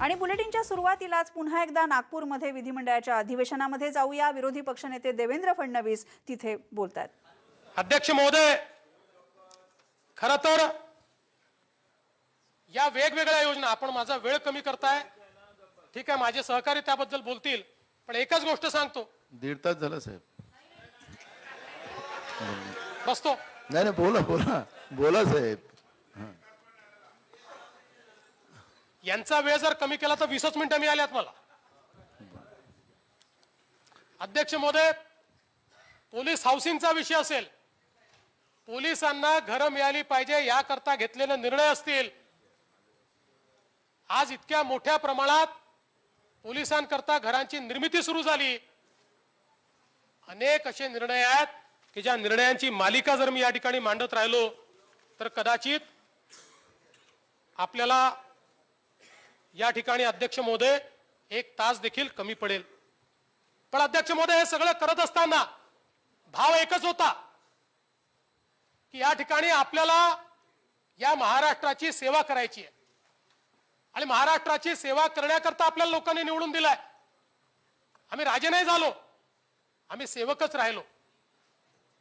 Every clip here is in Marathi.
आणि बुलेटिनच्या सुरुवातीलाच पुन्हा एकदा नागपूरमध्ये विधिमंडळाच्या अधिवेशनामध्ये जाऊया. विरोधी पक्षनेते देवेंद्र फडणवीस तिथे बोलतात अध्यक्ष महोदय खर तर या वेगवेगळ्या योजना आपण माझा वेळ कमी करताय. ठीक आहे माझे सहकारी त्याबद्दल बोलतील पण एकच गोष्ट सांगतो. दीड तास झाला साहेब. बसतो. नाही नाही बोला बोला. बोला साहेब. यांचा वेळ जर कमी केला तर वीसच मिनिटं मिळाल्यात मला. अध्यक्ष महोदय पोलीस हाऊसिंगचा विषय असेल. पोलिसांना घरं मिळाली पाहिजे याकरता घेतलेले निर्णय असतील. आज इतक्या मोठ्या प्रमाणात पोलिसांकरता घरांची निर्मिती सुरू झाली. अनेक असे निर्णय आहेत की ज्या निर्णयांची मालिका जर मी या ठिकाणी मांडत राहिलो तर कदाचित आपल्याला या ठिकाणी अध्यक्ष महोदय एक तास देखील कमी पडेल. पण अध्यक्ष महोदय हे सगळं करत असताना भाव एकच होता की या ठिकाणी आपल्याला या महाराष्ट्राची सेवा करायची आहे. आणि महाराष्ट्राची सेवा करण्याकरता आपल्याला लोकांनी निवडून दिलाय. आम्ही राजे नाही झालो. आम्ही सेवकच राहिलो.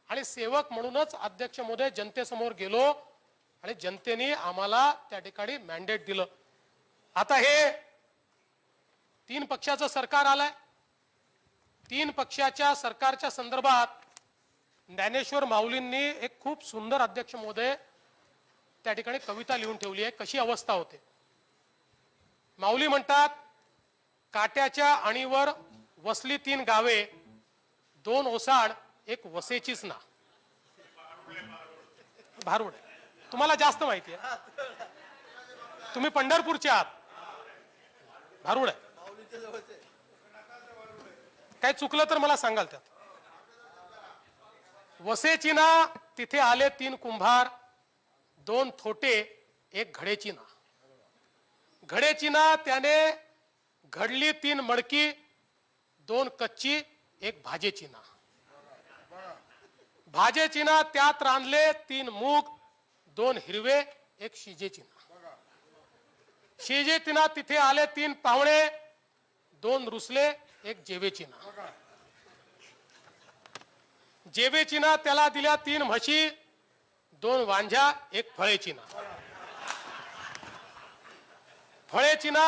आणि सेवक म्हणूनच अध्यक्ष महोदय जनतेसमोर गेलो आणि जनतेने आम्हाला त्या ठिकाणी मॅन्डेट दिलं. आता हे तीन पक्षाचं सरकार आलंय. तीन पक्षाच्या सरकारच्या संदर्भात ज्ञानेश्वर माऊलींनी एक खूप सुंदर अध्यक्ष महोदय त्या ठिकाणी कविता लिहून ठेवली आहे. कशी अवस्था होते? माऊली म्हणतात काट्याच्या आणीवर वसली तीन गावे दोन ओसाड एक वसेचीच ना. भारुड तुम्हाला जास्त माहिती आहे. तुम्ही पंढरपूरच्या आहात. भारूड आहे. काय चुकलं तर मला सांगाल त्यात. वसेचीना तिथे आले तीन कुंभार दोन थोटे एक घडेचीना. घडेचीना त्याने घडली तीन मडकी दोन कच्ची एक भाजेची ना भाजेची ना त्यात रांधले तीन मूग दोन हिरवे एक शिजेचीना. शेजेतीना तिथे आले तीन पाहुणे दोन रुसले एक जेवेचिना. जेवेचिना त्याला दिल्या तीन म्हशी दोन वांझ्या एक फळेचिना. फळेचिना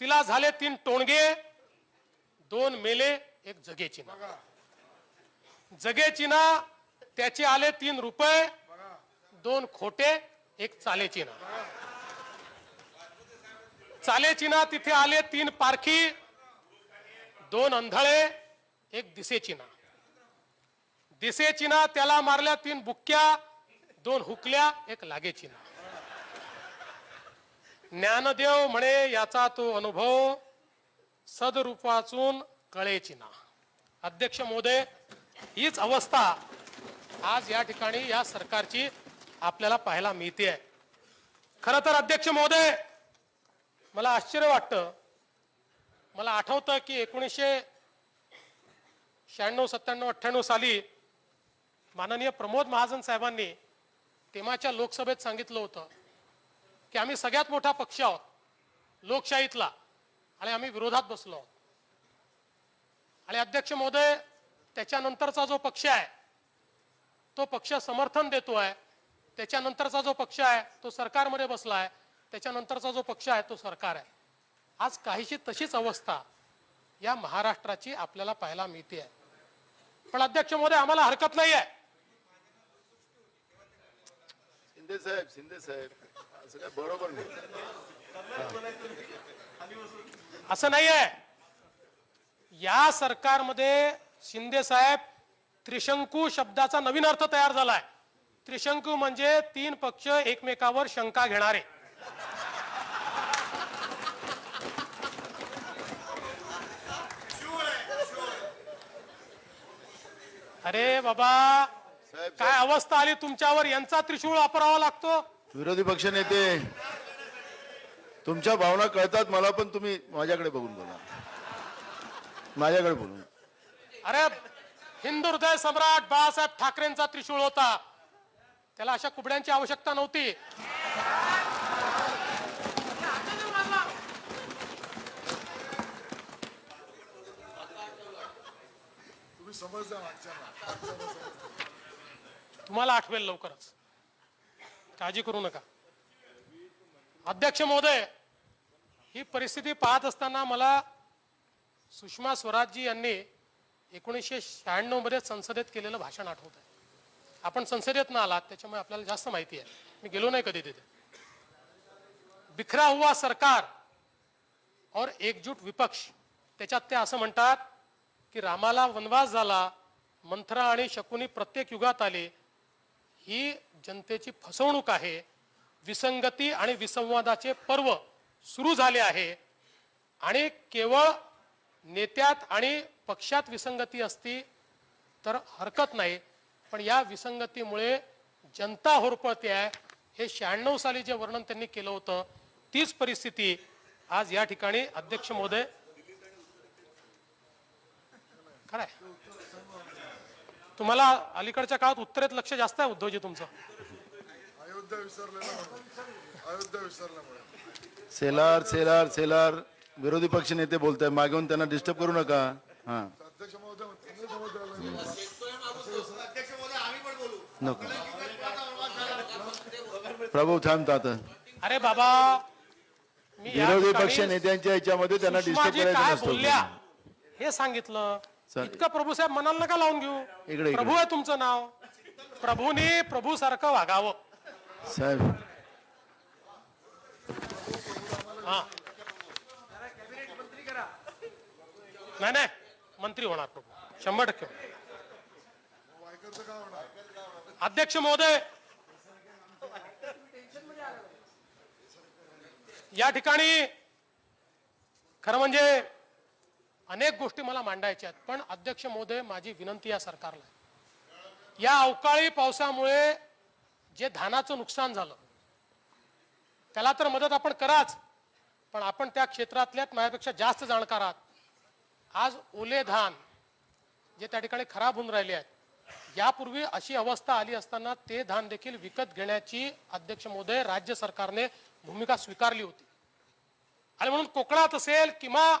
तिला झाले तीन टोणगे दोन मेले एक जगेचिना. जगेचिना त्याचे आले तीन रुपये दोन खोटे एक चालेचिना. चालेचिना तिथे आले तीन पारखी दोन अंधळे एक दिसेचिना दिसेचिना त्याला मारल्या तीन बुक्क्या दोन हुकल्या एक लागेचीना ज्ञानदेव म्हणे याचा तो अनुभव सदरूपाचून कळेचीना अध्यक्ष मोदे हीच अवस्था आज या ठिकाणी या सरकारची आपल्याला पाहायला मिळते आहे खरं तर अध्यक्ष मोदय मला आश्चर्य वाटतं. मला आठवतं की एकोणीसशे शहाण्णव सत्त्याण्णव अठ्ठ्याण्णव साली माननीय प्रमोद महाजन साहेबांनी तेव्हाच्या लोकसभेत सांगितलं होतं की आम्ही सगळ्यात मोठा पक्ष आहोत लोकशाहीतला आणि आम्ही विरोधात बसलो आहोत. आणि अध्यक्ष महोदय त्याच्यानंतरचा जो पक्ष आहे तो पक्ष समर्थन देतो आहे त्याच्यानंतरचा जो पक्ष आहे तो सरकारमध्ये बसला आहे त्याच्यानंतरचा जो पक्ष आहे तो सरकार आहे. आज काहीशी तशीच अवस्था या महाराष्ट्राची आपल्याला पाहायला मिळते आहे पण अध्यक्ष महोदय आम्हाला हरकत नाही आहे शिंदे साहेब शिंदे साहेब असं काय बरोबर नाही. असं नाही आहे या सरकारमध्ये शिंदे साहेब त्रिशंकू शब्दाचा नवीन अर्थ तयार झालाय. त्रिशंकू म्हणजे तीन पक्ष एकमेकावर शंका घेणारे. अरे बाबा काय अवस्था आली तुमच्यावर? यांचा त्रिशूळ वापरावा लागतो. विरोधी पक्ष नेते तुमच्या भावना कळतात मला पण तुम्ही माझ्याकडे बघून बोला. माझ्याकडे बोलून. अरे हिंदू हृदय सम्राट बाळासाहेब ठाकरेंचा त्रिशूळ होता. त्याला अशा कुबड्यांची आवश्यकता नव्हती. तुम्हाला आठवेल लवकरच. काळजी करू नका. अध्यक्ष महोदय ही परिस्थिती पाहत असताना मला सुषमा स्वराजजी यांनी एकोणीसशे शहाण्णवमध्ये संसदेत केलेलं भाषण आठवत आहे. आपण संसदेत ना आलात त्याच्यामुळे आपल्याला जास्त माहिती आहे. मी गेलो नाही कधी तिथे. बिखरा हुआ सरकार और एकजूट विपक्ष त्याच्यात ते असं म्हणतात की रामाला वनवास झाला मंथरा आणि शकुनी प्रत्येक युगात आले ही जनतेची फसवणूक आहे. विसंगती आणि विसंवादाचे पर्व सुरू झाले आहे. आणि केवळ नेत्यात आणि पक्षात विसंगती असती तर हरकत नाही. पण या विसंगतीमुळे जनता होरपळते आहे. हे शहाण्णव साली जे वर्णन त्यांनी केलं होतं तीच परिस्थिती आज या ठिकाणी अध्यक्ष महोदय खरंय तुम्हाला अलीकडच्या काळात उत्तरेत लक्ष जास्त आहे उद्धवजी तुमचं. अयोध्या विसरलेला अयोध्या विसरल्यामुळे सेलार सेलार सेलार. विरोधी पक्ष नेते बोलत आहे त्यांना डिस्टर्ब करू नका. हा. प्रभू थांबता आता. अरे बाबा विरोधी पक्ष नेत्यांच्या याच्यामध्ये त्यांना डिस्टर्ब करायचं नसतं. हे सांगितलं. इतकं प्रभू साहेब मनाला नका लावून घेऊ. इकडे. प्रभू आहे तुमचं नाव. प्रभूनी प्रभू सारखं वागावं. साहेब हा. नाही नाही. मंत्री होणार प्रभू. शंभर टक्के होणार. अध्यक्ष महोदय या ठिकाणी खरं म्हणजे अनेक गोष्टी मला मांडायच्या आहेत पण अध्यक्ष महोदय माझी विनंती या सरकारला या अवकाळी पावसामुळे जे धानाचं नुकसान झालं त्याला तर मदत आपण कराच पण आपण त्या क्षेत्रातल्यात माझ्यापेक्षा जास्त जाणकार आहात. आज ओले धान जे त्या ठिकाणी खराब होऊन राहिले आहेत यापूर्वी अशी अवस्था आली असताना ते धान देखील विकत घेण्याची अध्यक्ष महोदय राज्य सरकारने भूमिका स्वीकारली होती. आणि म्हणून कोकणात असेल किंवा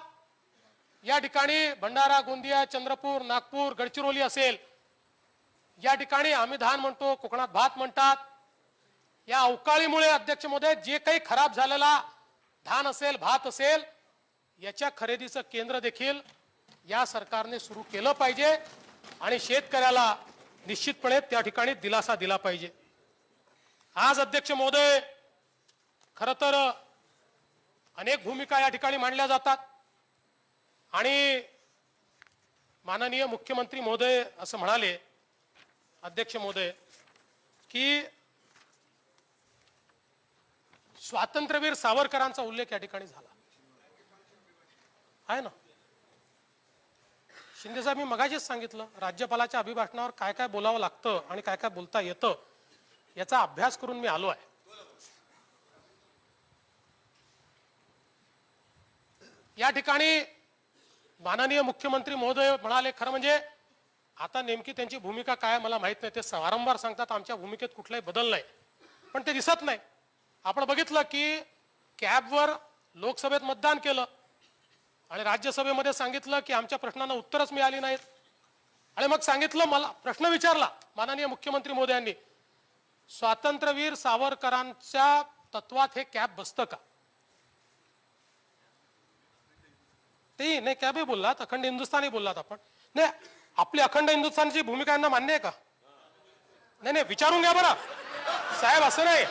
या ठिकाणी भंडारा गोंदिया चंद्रपूर नागपूर गडचिरोली असेल या ठिकाणी आम्ही धान म्हणतो कोकणात भात म्हणतात. या अवकाळीमुळे अध्यक्ष महोदय जे काही खराब झालेला धान असेल भात असेल याच्या खरेदीचं केंद्र देखील या सरकारने सुरू केलं पाहिजे आणि शेतकऱ्याला निश्चितपणे त्या ठिकाणी दिलासा दिला पाहिजे. आज अध्यक्ष महोदय खरं तर अनेक भूमिका या ठिकाणी मांडल्या जातात. आणि माननीय मुख्यमंत्री महोदय असं म्हणाले अध्यक्ष महोदय की स्वातंत्र्यवीर सावरकरांचा उल्लेख या ठिकाणी झाला. आहे ना? शिंदे साहेब मी मगाशीच सांगितलं राज्यपालाच्या अभिभाषणावर काय काय बोलावं लागतं आणि काय काय बोलता येतं याचा अभ्यास करून मी आलो आहे. या ठिकाणी माननीय मुख्यमंत्री महोदय म्हणाले खरं म्हणजे आता नेमकी त्यांची भूमिका काय मला माहीत नाही. ते वारंवार सांगतात आमच्या भूमिकेत कुठलाही बदल नाही. पण ते दिसत नाही. आपण बघितलं की कॅबवर लोकसभेत मतदान केलं आणि राज्यसभेमध्ये सांगितलं की आमच्या प्रश्नांना उत्तरच मिळाली नाहीत. आणि मग सांगितलं मला प्रश्न विचारला माननीय मुख्यमंत्री मोदयांनी स्वातंत्र्यवीर सावरकरांच्या तत्वात हे कॅब बसतं का? ते नाही कॅबही बोललात अखंड हिंदुस्थानी बोललात आपण. नाही आपली अखंड हिंदुस्थानची भूमिका यांना मान्य आहे का? नाही नाही विचारून घ्या बरं. साहेब असं नाही.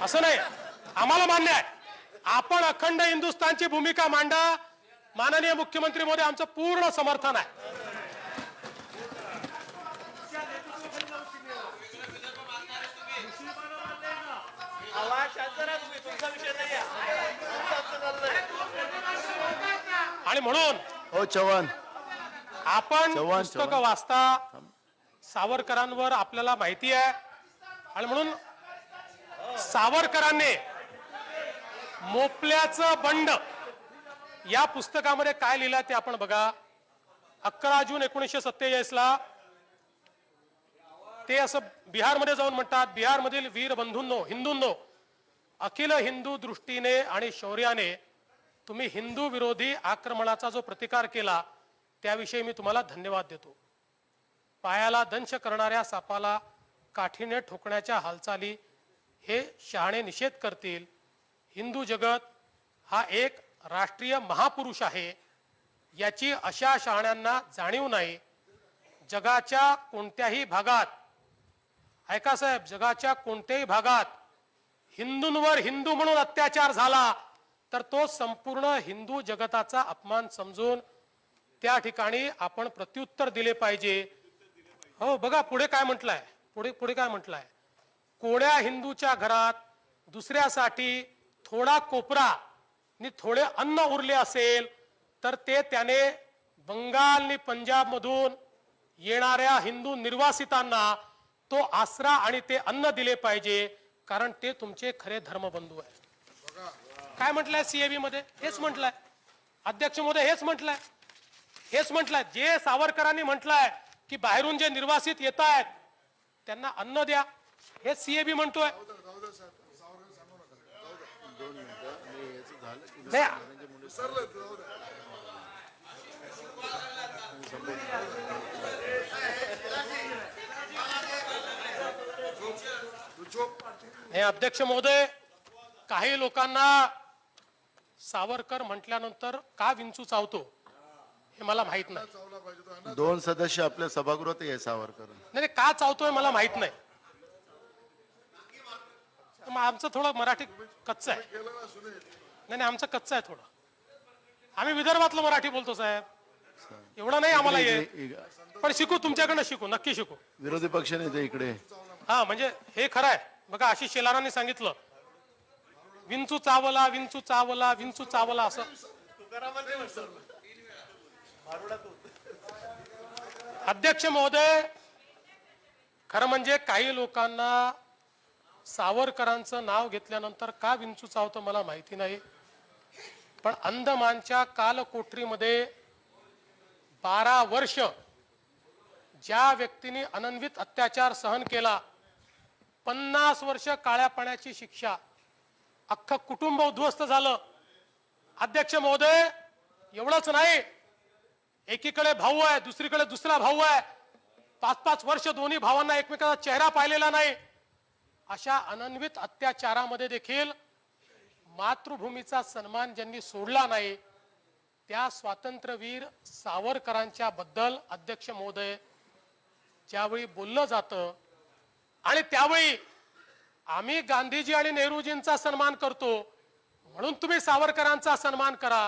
असं नाही. आम्हाला मान्य आहे. आपण अखंड हिंदुस्थानची भूमिका मांडा. माननीय मुख्यमंत्री मोदी आमचं पूर्ण समर्थन आहे. आणि म्हणून हो चव्हाण. आपण चव्हाण, पुस्तकं चव्हाण. वाचता सावरकरांवर आपल्याला माहिती आहे. आणि म्हणून सावरकरांनी मोपल्याचं बंड या पुस्तकामध्ये काय लिहिलं ते आपण बघा. अकरा जून एकोणीसशे सत्तेचाळीसला ते असं बिहारमध्ये जाऊन म्हणतात बिहारमधील वीर बंधूंनो हिंदूंनो अखिल हिंदू दृष्टीने आणि शौर्याने तुम्ही हिंदू विरोधी आक्रमणाचा जो प्रतिकार केला त्याविषयी मी तुम्हाला धन्यवाद देतो. पायाला दंश करणाऱ्या सापाला काठीने ठोकण्याच्या हालचाली हे शहाणे निषेध करतील. हिंदू जगत हा एक राष्ट्रीय महापुरुष आहे याची अशा शहाण्यांना जाणीव नाही. जगाच्या कोणत्याही भागात ऐका साहेब जगाच्या कोणत्याही भागात हिंदूंवर हिंदू म्हणून अत्याचार झाला तर तो संपूर्ण हिंदू जगताचा अपमान समजून त्या ठिकाणी आपण प्रत्युत्तर दिले पाहिजे. हो बघा पुढे काय म्हटलंय. पुढे पुढे काय म्हटलंय. कोण्या हिंदूच्या घरात दुसऱ्यासाठी थोडा कोपरा नि थोडे अन्न उरले असेल तर ते त्याने बंगाल आणि पंजाब मधून येणाऱ्या हिंदू निर्वासितांना तो आसरा आणि ते अन्न दिले पाहिजे कारण ते तुमचे खरे धर्मबंधू आहे काय म्हटलंय सीएबी मध्ये? हेच म्हटलंय. अध्यक्षमध्ये हेच म्हटलंय. हेच म्हटलंय. जे सावरकरांनी म्हटलंय की बाहेरून जे निर्वासित येत आहेत त्यांना अन्न द्या. हे सीएबी म्हणतोय. हे अध्यक्ष महोदय काही लोकांना सावरकर म्हटल्यानंतर का विंचू चावतो? हे मला माहीत नाही. दोन सदस्य आपल्या सभागृहात आहे सावरकर. नाही नाही, का चावतोय मला माहीत नाही. मग आमचं थोडं मराठी कच्चं आहे. नाही नाही आमचं कच्चं आहे थोडं. आम्ही विदर्भातलं मराठी बोलतो साहेब. एवढं नाही आम्हाला येत पण शिकू तुमच्याकडनं शिकू नक्की शिकू. विरोधी पक्ष नेते इकडे. हा म्हणजे हे खरं आहे. बघा आशिष शेलारांनी सांगितलं विंचू चावला विंचू चावला विंचू चावला असं. अध्यक्ष महोदय खरं म्हणजे काही लोकांना सावरकरांचं नाव घेतल्यानंतर का विंचू चावतं मला माहिती नाही. पण अंदमानच्या कालकोठरीमध्ये बारा वर्ष ज्या व्यक्तीने अनन्वित अत्याचार सहन केला पन्नास वर्ष काळ्या पाण्याची शिक्षा अख्खं कुटुंब उद्ध्वस्त झालं. अध्यक्ष महोदय एवढंच नाही. एकीकडे भाऊ आहे दुसरीकडे दुसरा भाऊ आहे. पाच पाच वर्ष दोन्ही भावांना एकमेकांचा चेहरा पाहिलेला नाही. अशा अनन्वित अत्याचारामध्ये देखील मातृभूमीचा सन्मान ज्यांनी सोडला नाही त्या स्वातंत्र्यवीर सावरकरांच्या बद्दल अध्यक्ष महोदय ज्यावेळी बोललं जातं आणि त्यावेळी आम्ही गांधीजी आणि नेहरूजींचा सन्मान करतो. म्हणून तुम्ही सावरकरांचा सन्मान करा.